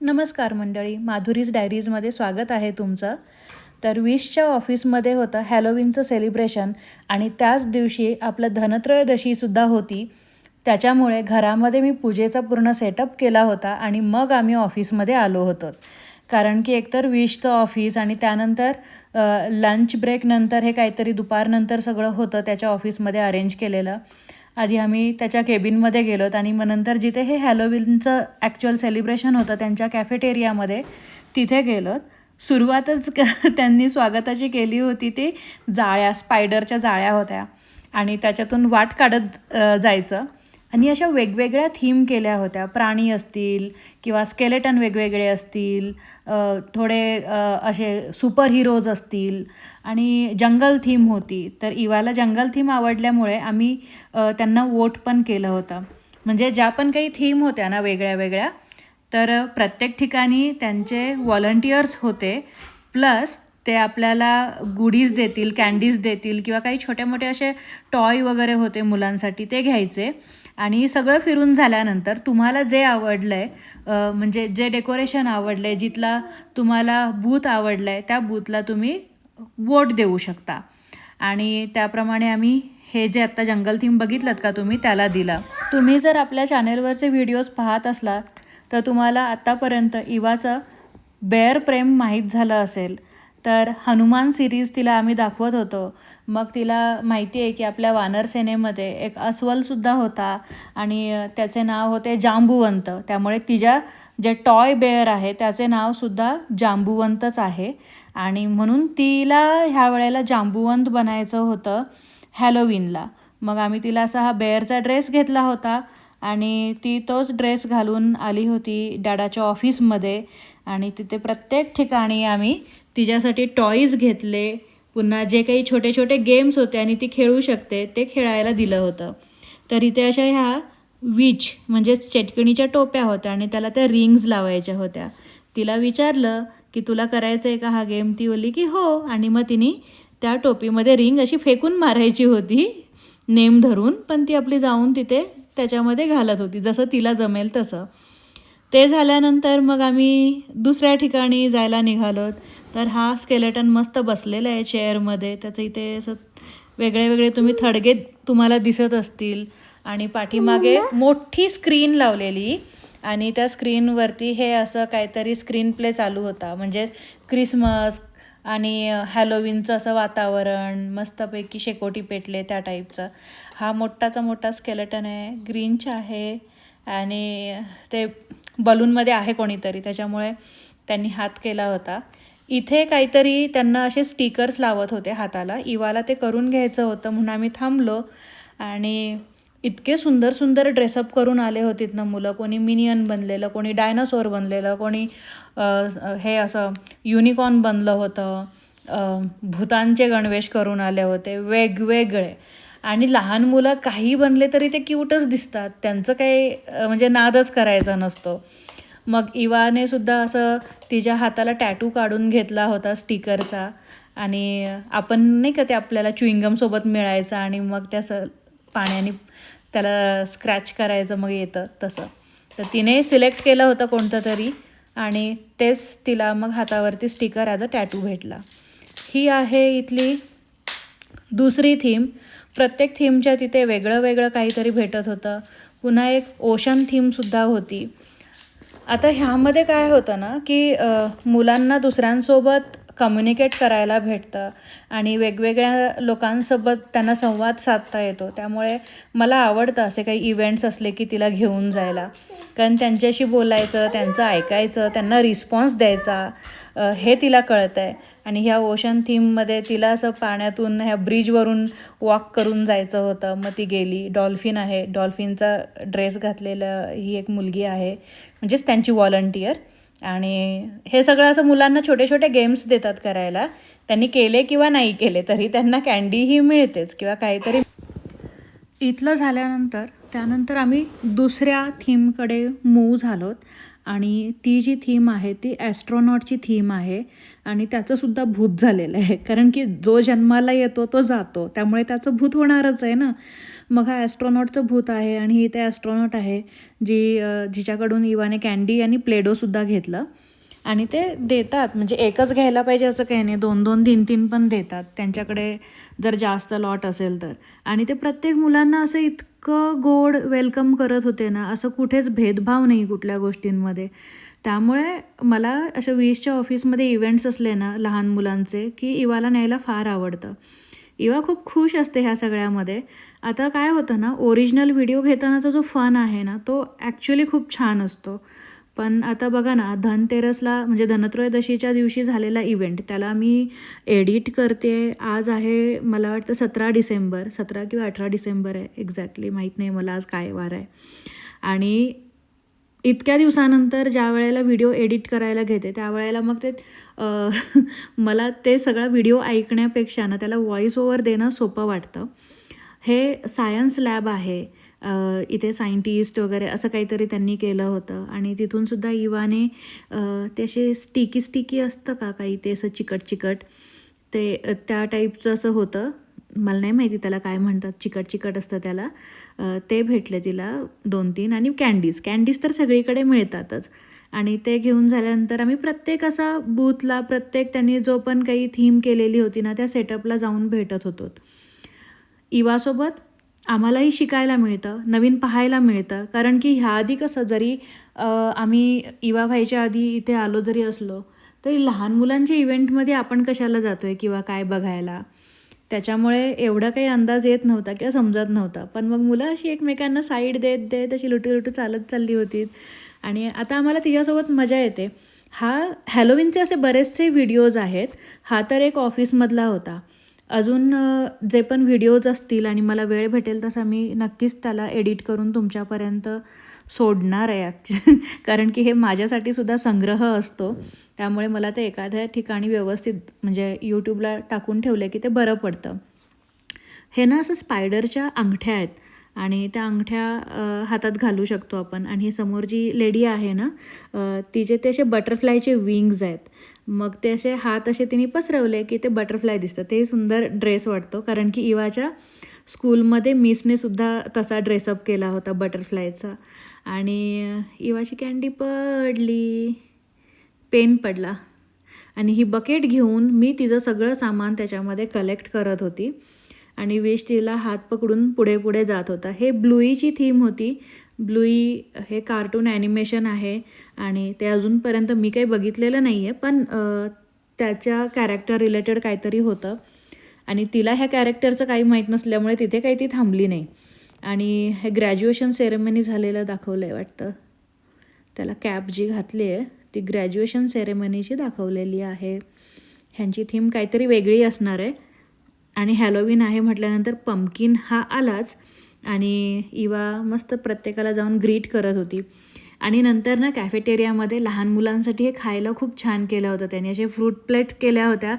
नमस्कार मंडळी माधुरीज डायरीजमध्ये स्वागत आहे तुमचं. तर विशच्या ऑफिसमध्ये होतं हॅलोविनचं सेलिब्रेशन आणि त्याच दिवशी आपलं धनत्रयोदशीसुद्धा होती. त्याच्यामुळे घरामध्ये मी पूजेचा पूर्ण सेटअप केला होता आणि मग आम्ही ऑफिसमध्ये आलो होतो. कारण की एकतर विशचं ऑफिस आणि त्यानंतर लंच ब्रेकनंतर हे काहीतरी दुपारनंतर सगळं होतं त्याच्या ऑफिसमध्ये अरेंज केलेलं. आधी आम्ही त्याच्या केबिनमध्ये गेलोत आणि मग नंतर जिथे हे हॅलोविनचं ॲक्च्युअल सेलिब्रेशन होतं त्यांच्या कॅफेटेरियामध्ये तिथे गेलोत सुरुवातच क- त्यांनी स्वागताची केली होती ती जाळ्या स्पायडरच्या जाळ्या होत्या आणि त्याच्यातून वाट काढत जायचं. आणि अशा वेगवेगळ्या थीम केल्या होत्या. प्राणी असतील किंवा स्केलेटन वेगवेगळे असतील थोडे असे सुपर हिरोज असतील आणि जंगल थीम होती. तर इवाला जंगल थीम आवडल्यामुळे आम्ही त्यांना वोट पण केलं होतं. म्हणजे ज्या पण काही थीम होत्या ना वेगळ्या वेगळ्या तर प्रत्येक ठिकाणी त्यांचे व्हॉलंटियर्स होते. प्लस ते आपल्याला गुडीज देतील कॅन्डीज देतील किंवा काही छोटे मोठे असे टॉय वगैरे होते मुलांसाठी ते घ्यायचे. आणि सगळं फिरून झाल्यानंतर तुम्हाला जे आवडलं आहे म्हणजे जे डेकोरेशन आवडलं आहे जिथला तुम्हाला बूथ आवडलं आहे त्या बूथला तुम्ही वोट देऊ शकता. आणि त्याप्रमाणे आम्ही हे जे आत्ता जंगल थीम बघितलं का तुम्ही त्याला दिला. तुम्ही जर आपल्या चॅनेलवरचे व्हिडिओज पाहत असलात तर तुम्हाला आत्तापर्यंत इवाचं बेअर प्रेम माहीत झालं असेल. तर हनुमान सिरीज तिला आम्ही दाखवत होतो. मग तिला माहिती आहे की आपल्या वानर सेनेमध्ये एक अस्वलसुद्धा होता आणि त्याचे नाव होते जांबुवंत. त्यामुळे तिच्या जे टॉय बेअर आहे त्याचे नावसुद्धा जांबुवंतच आहे. आणि म्हणून तिला ह्या वेळेला जांबुवंत बनायचं होतं हॅलोविनला मग आम्ही तिला असा हा बेअरचा ड्रेस घेतला होता. आणि ती तोच ड्रेस घालून आली होती डॅडाच्या ऑफिसमध्ये. आणि तिथे प्रत्येक ठिकाणी आम्ही तिच्यासाठी टॉईज घेतले. पुन्हा जे काही छोटे छोटे गेम्स होते आणि ती खेळू शकते ते खेळायला दिलं होतं. तर इथे अशा ह्या विच म्हणजेच चटकणीच्या टोप्या होत्या आणि त्याला त्या रिंग्ज लावायच्या होत्या. तिला विचारलं की तुला करायचं आहे का हा गेम ती बोलली की हो. आणि मग तिने त्या टोपीमध्ये रिंग अशी फेकून मारायची होती नेम धरून. पण ती आपली जाऊन तिथे त्याच्यामध्ये घालत होती जसं तिला जमेल तसं. ते झाल्यानंतर मग आम्ही दुसऱ्या ठिकाणी जायला निघालोत. तर हा स्केलेटन मस्त बसलेला आहे चेअरमध्ये त्याचं इथे असं वेगळे वेगळे तुम्ही थडगे तुम्हाला दिसत असतील. आणि पाठीमागे मोठी स्क्रीन लावलेली. आणि त्या स्क्रीनवरती हे असं काहीतरी स्क्रीन प्ले चालू होता. म्हणजे क्रिसमस आणि हॅलोविनचं असं वातावरण मस्तपैकी शेकोटी पेटले त्या टाईपचं हा मोठाचा मोठा स्केलेटन आहे ग्रीनच आहे आणि ते बलूनमध्ये आहे कोणीतरी त्याच्यामुळे त्यांनी हात केला होता. इथे काहीतरी त्यांना असे स्टिकर्स लावत होते हाताला इवाला ते करून घ्यायचं होतं म्हणून आम्ही थांबलो आणि इतके सुंदर सुंदर ड्रेसअप करून आले होतीत ना मुलं. कोणी मिनियन बनलेलं कोणी डायनासोर बनलेलं कोणी हे असं युनिकॉर्न बनलं होतं. भूतांचे गणवेश करून आले होते. वेगवेगळे. आणि लहान मुलं काही बनले तरी ते क्यूटच दिसतात. त्यांचं काही म्हणजे नादच करायचा नसतो. मग इवाने सुद्धा असं तिच्या हाताला टॅटू काढून घेतला होता स्टिकरचा आणि आपण नाही का ते आपल्याला च्युइंगमसोबत मिळायचं आणि मग त्या स पाण्याने त्याला स्क्रॅच करायचं मग येतं तसं. तर तिने सिलेक्ट केलं होतं कोणतं तरी आणि तेच तिला मग हातावरती स्टिकर ॲज अ टॅटू भेटला. ही आहे इथली दुसरी थीम प्रत्येक थीमच्या तिथे वेगळं वेगळं काहीतरी भेटत होतं. पुन्हा एक ओशन थीमसुद्धा होती. आता ह्यामध्ये काय होतं ना की मुलांना दुसऱ्यांसोबत कम्युनिकेट करायला भेटतं. आणि वेगवेगळ्या लोकांसोबत त्यांना संवाद साधता येतो. त्यामुळे मला आवडतं असे काही इव्हेंट्स असले की तिला घेऊन जायला. कारण त्यांच्याशी बोलायचं त्यांचं ऐकायचं त्यांना रिस्पॉन्स द्यायचा हे तिला कळतं आहे आणि ह्या ओशन थीममध्ये तिला असं पाण्यातून ह्या ब्रिजवरून वॉक करून जायचं होतं. मग ती गेली. डॉल्फिन आहे. डॉल्फिनचा ड्रेस घातलेलं ही एक मुलगी आहे. म्हणजेच त्यांची व्हॉलंटियर आणि हे सगळं असं मुलांना छोटे छोटे गेम्स देतात करायला. त्यांनी केले किंवा नाही केले तरी त्यांना कॅन्डीही मिळतेच किंवा काहीतरी. इथलं झाल्यानंतर त्यानंतर आम्ही दुसऱ्या थीमकडे मूव झालोत. आणि ती जी थीम आहे ती ॲस्ट्रॉनॉटची थीम आहे. आणि त्याचंसुद्धा भूत झालेलं आहे. कारण की जो जन्माला येतो तो जातो. त्यामुळे त्याचं भूत होणारच आहे ना. मग हा ॲस्ट्रॉनॉटचं भूत आहे आणि ही ते ॲस्ट्रॉनॉट आहे जी जिच्याकडून इवाने कॅन्डी आणि प्लेडोसुद्धा घेतलं. आणि ते देतात म्हणजे एकच घ्यायला पाहिजे असं काही नाही दोन दोन तीन तीन पण देतात. त्यांच्याकडे जर जास्त लॉट असेल तर. आणि ते प्रत्येक मुलांना असं इतकं गोड वेलकम करत होते ना असं कुठेच भेदभाव नाही कुठल्या गोष्टींमध्ये. त्यामुळे मला अशा वीसच्या ऑफिसमध्ये इव्हेंट्स असले ना लहान मुलांचे की इवाला न्यायला फार आवडतं. इवा खूप खुश असते ह्या सगळ्यामध्ये. आता काय होतं ना ओरिजिनल व्हिडिओ घेतानाचा जो फन आहे ना तो ॲक्च्युली खूप छान असतो. पण आता बघा ना धनतेरसला म्हणजे धनत्रयोदशीच्या दिवशी झालेला इव्हेंट त्याला मी एडिट करते. आज आहे मला वाटतं सतरा डिसेंबर सतरा किंवा अठरा डिसेंबर आहे एक्झॅक्टली माहीत नाही मला आज काय वार आहे. आणि इतक्या दिवसानंतर ज्या वेळेला व्हिडिओ एडिट करायला घेते त्यावेळेला मग ते मला ते सगळा व्हिडिओ ऐकण्यापेक्षा ना त्याला व्हॉइस ओव्हर देणं सोपं वाटतं. हे सायन्स लॅब आहे. इथे सायंटिस्ट वगैरे असं काहीतरी त्यांनी केलं होतं आणि तिथूनसुद्धा इवाने ते असे स्टिकी स्टिकी असतं का काही ते असं चिकट चिकट ते त्या टाईपचं असं होतं. मला नाही माहिती त्याला काय म्हणतात चिकट चिकट असतं त्याला. ते भेटले तिला दोन तीन आणि कॅन्डीज कॅन्डीज तर सगळीकडे मिळतातच. आणि ते घेऊन झाल्यानंतर आम्ही प्रत्येक असा बूथला प्रत्येक त्यांनी जो पण काही थीम केलेली होती ना त्या सेटअपला जाऊन भेटत होतो. इवासोबत आम्हालाही शिकायला मिळतं नवीन पाहायला मिळतं. कारण की ह्या आधी कसं जरी आम्ही इवा व्हायच्या आधी इथे आलो जरी असलो तरी लहान मुलांच्या इव्हेंटमध्ये आपण कशाला जातो आहे किंवा काय बघायला? त्याच्यामुळे एवढा काही अंदाज येत नव्हता किंवा समजत नव्हता. पण मग मुलं अशी एकमेकांना साईड देत देत अशी लुटू लुटू चालत चालली होती. आणि आता आम्हाला तिच्यासोबत मजा येते. हा हॅलोविनचे असे बरेचसे व्हिडिओज आहेत. हा तर एक ऑफिसमधला होता. अजून जे पण व्हिडिओज असतील आणि मला वेळ भेटेल तसा मी नक्कीच त्याला एडिट करून तुमच्यापर्यंत सोडणार आहे ॲक्च्युली कारण की हे माझ्यासाठी सुद्धा संग्रह असतो. त्यामुळे मला ते एखाद्या ठिकाणी व्यवस्थित म्हणजे यूट्यूबला टाकून ठेवलं की ते बरं पडतं. हे ना असं स्पायडरच्या अंगठ्या आहेत. आणि त्या अंगठ्या हातात घालू शकतो आपण. आणि ही समोर जी लेडी आहे ना तिचे ते असे बटरफ्लायचे विंग्ज आहेत. मग ते असे हात असे तिने पसरवले की ते बटरफ्लाय दिसतं. ते सुंदर ड्रेस वाटतो. कारण की इवाच्या स्कूलमध्ये मिसने सुद्धा तसा ड्रेसअप केला होता बटरफ्लायचा. आणि इवाची कॅन्डी पडली. पेन पडला. आणि ही बकेट घेऊन मी तिचं सगळं सामान त्याच्यामध्ये कलेक्ट करत होती. आणि विश तिला हात पकडून पुढे पुढे जात होता. हे ब्लुईची थीम होती. ब्लुई हे कार्टून ॲनिमेशन आहे. आणि ते अजूनपर्यंत मी काही बघितलेलं नाही आहे पण त्याच्या कॅरेक्टर रिलेटेड काहीतरी होतं. आणि तिला ह्या कॅरेक्टरचं काही माहीत नसल्यामुळे तिथे काही ती थांबली नाही. आणि हे ग्रॅज्युएशन सेरेमनी झालेलं दाखवलं आहे वाटतं. त्याला कॅप जी घातली आहे ती ग्रॅज्युएशन सेरेमनीची दाखवलेली आहे. ह्यांची थीम काहीतरी वेगळी असणार आहे. आणि हॅलोविन आहे म्हटल्यानंतर पंपकिन हा आलाच आणि इवा मस्त प्रत्येकाला जाऊन ग्रीट करत होती. आणि नंतर ना कॅफेटेरियामध्ये लहान मुलांसाठी हे खायला खूप छान केलं होतं. त्यांनी असे फ्रूट प्लेट्स केल्या होत्या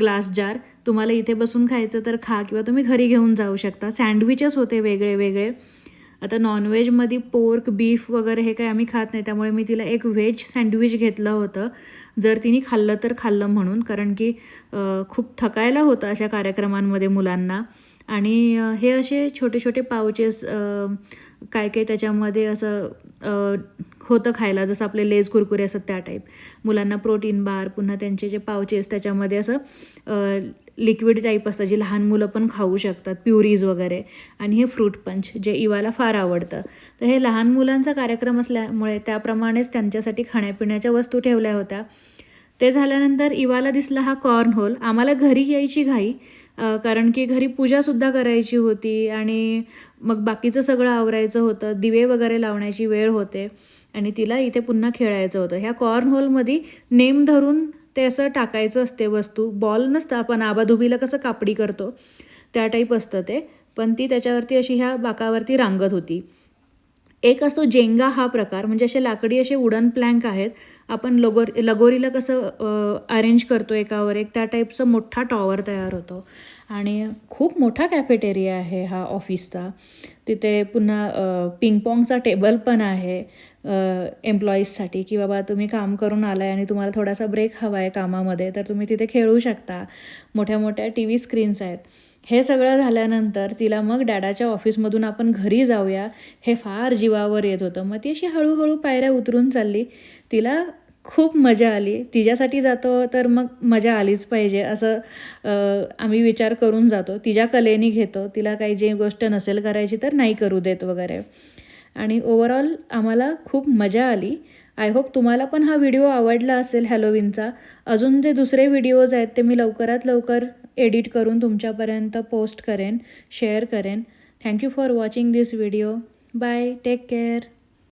ग्लास जार तुम्हाला इथे बसून खायचं तर खा किंवा तुम्ही घरी घेऊन जाऊ शकता. सँडविचेस होते वेगळे वेगळे. आता नॉनव्हेजमध्ये पोर्क बीफ वगैरे हे काही आम्ही खात नाही. त्यामुळे मी तिला एक व्हेज सँडविच घेतलं होतं. जर तिने खाल्लं तर खाल्लं म्हणून. कारण की खूप थकायला होतं अशा कार्यक्रमांमध्ये मुलांना. आणि हे असे छोटे छोटे पाउचेस काय काय त्याच्यामध्ये असं होतं खायला. जसं आपले लेज कुरकुरे असतात त्या टाईप मुलांना प्रोटीन बार पुन्हा त्यांचे जे पाउचेस त्याच्यामध्ये असं लिक्विड टाईप असतं जे लहान मुलं पण खाऊ शकतात प्युरीज वगैरे. आणि हे फ्रूट पंच जे इवाला फार आवडतं. तर हे लहान मुलांचा कार्यक्रम असल्यामुळे त्याप्रमाणेच त्यांच्यासाठी खाण्यापिण्याच्या वस्तू ठेवल्या होत्या. ते झाल्यानंतर इवाला दिसला हा कॉर्न होल आम्हाला घरी यायची घाई कारण की घरी पूजासुद्धा करायची होती आणि मग बाकीचं सगळं आवरायचं होतं. दिवे वगैरे लावण्याची वेळ होते. आणि तिला इथे पुन्हा खेळायचं होतं. ह्या कॉर्न होलमध्ये नेम धरून ते असं टाकायचं असते वस्तू. बॉल नसतं आपण आबाधुबीला कसं कापडी करतो? त्या टाईप असतं ते. पण ती त्याच्यावरती अशी ह्या बाकावरती रांगत होती. एक असतो जेंगा हा प्रकार म्हणजे असे लाकडी असे वुडन प्लँक आहेत. आपण लगोर लगोरीला कसं अरेंज करतो एकावर एक त्या टाईपचं मोठा टॉवर तयार होतो. आणि खूप मोठा कॅफेटेरिया आहे हा ऑफिसचा तिथे पुन्हा पिंगपॉंगचा टेबल पण आहे. एम्प्लॉईजसाठी की बाबा तुम्ही काम करून आला आहे आणि तुम्हाला थोडासा ब्रेक हवा आहे कामामध्ये तर तुम्ही तिथे खेळू शकता. मोठ्या मोठ्या टी व्ही स्क्रीन्स आहेत. हे सगळं झाल्यानंतर तिला मग डॅडाच्या ऑफिसमधून आपण घरी जाऊया. हे फार जीवावर येत होतं. मग ती अशी हळूहळू पायऱ्या उतरून चालली. तिला खूप मजा आली. तिच्यासाठी जातो तर मग मजा आलीच पाहिजे असं आम्ही विचार करून जातो. तिच्या कलेनी घेतो. तिला काही जे गोष्ट नसेल करायची तर नाही करू देत वगैरे. आणि ओवरऑल आम्हाला खूप मजा आली. आय होप तुम्हाला पण हा व्हिडिओ आवडला असेल हॅलोविनचा अजून जे दुसरे व्हिडिओज आहेत ते मी लवकरात लवकर एडिट करून तुमच्यापर्यंत पोस्ट करेन शेअर करेन. Thank you for watching this video bye take care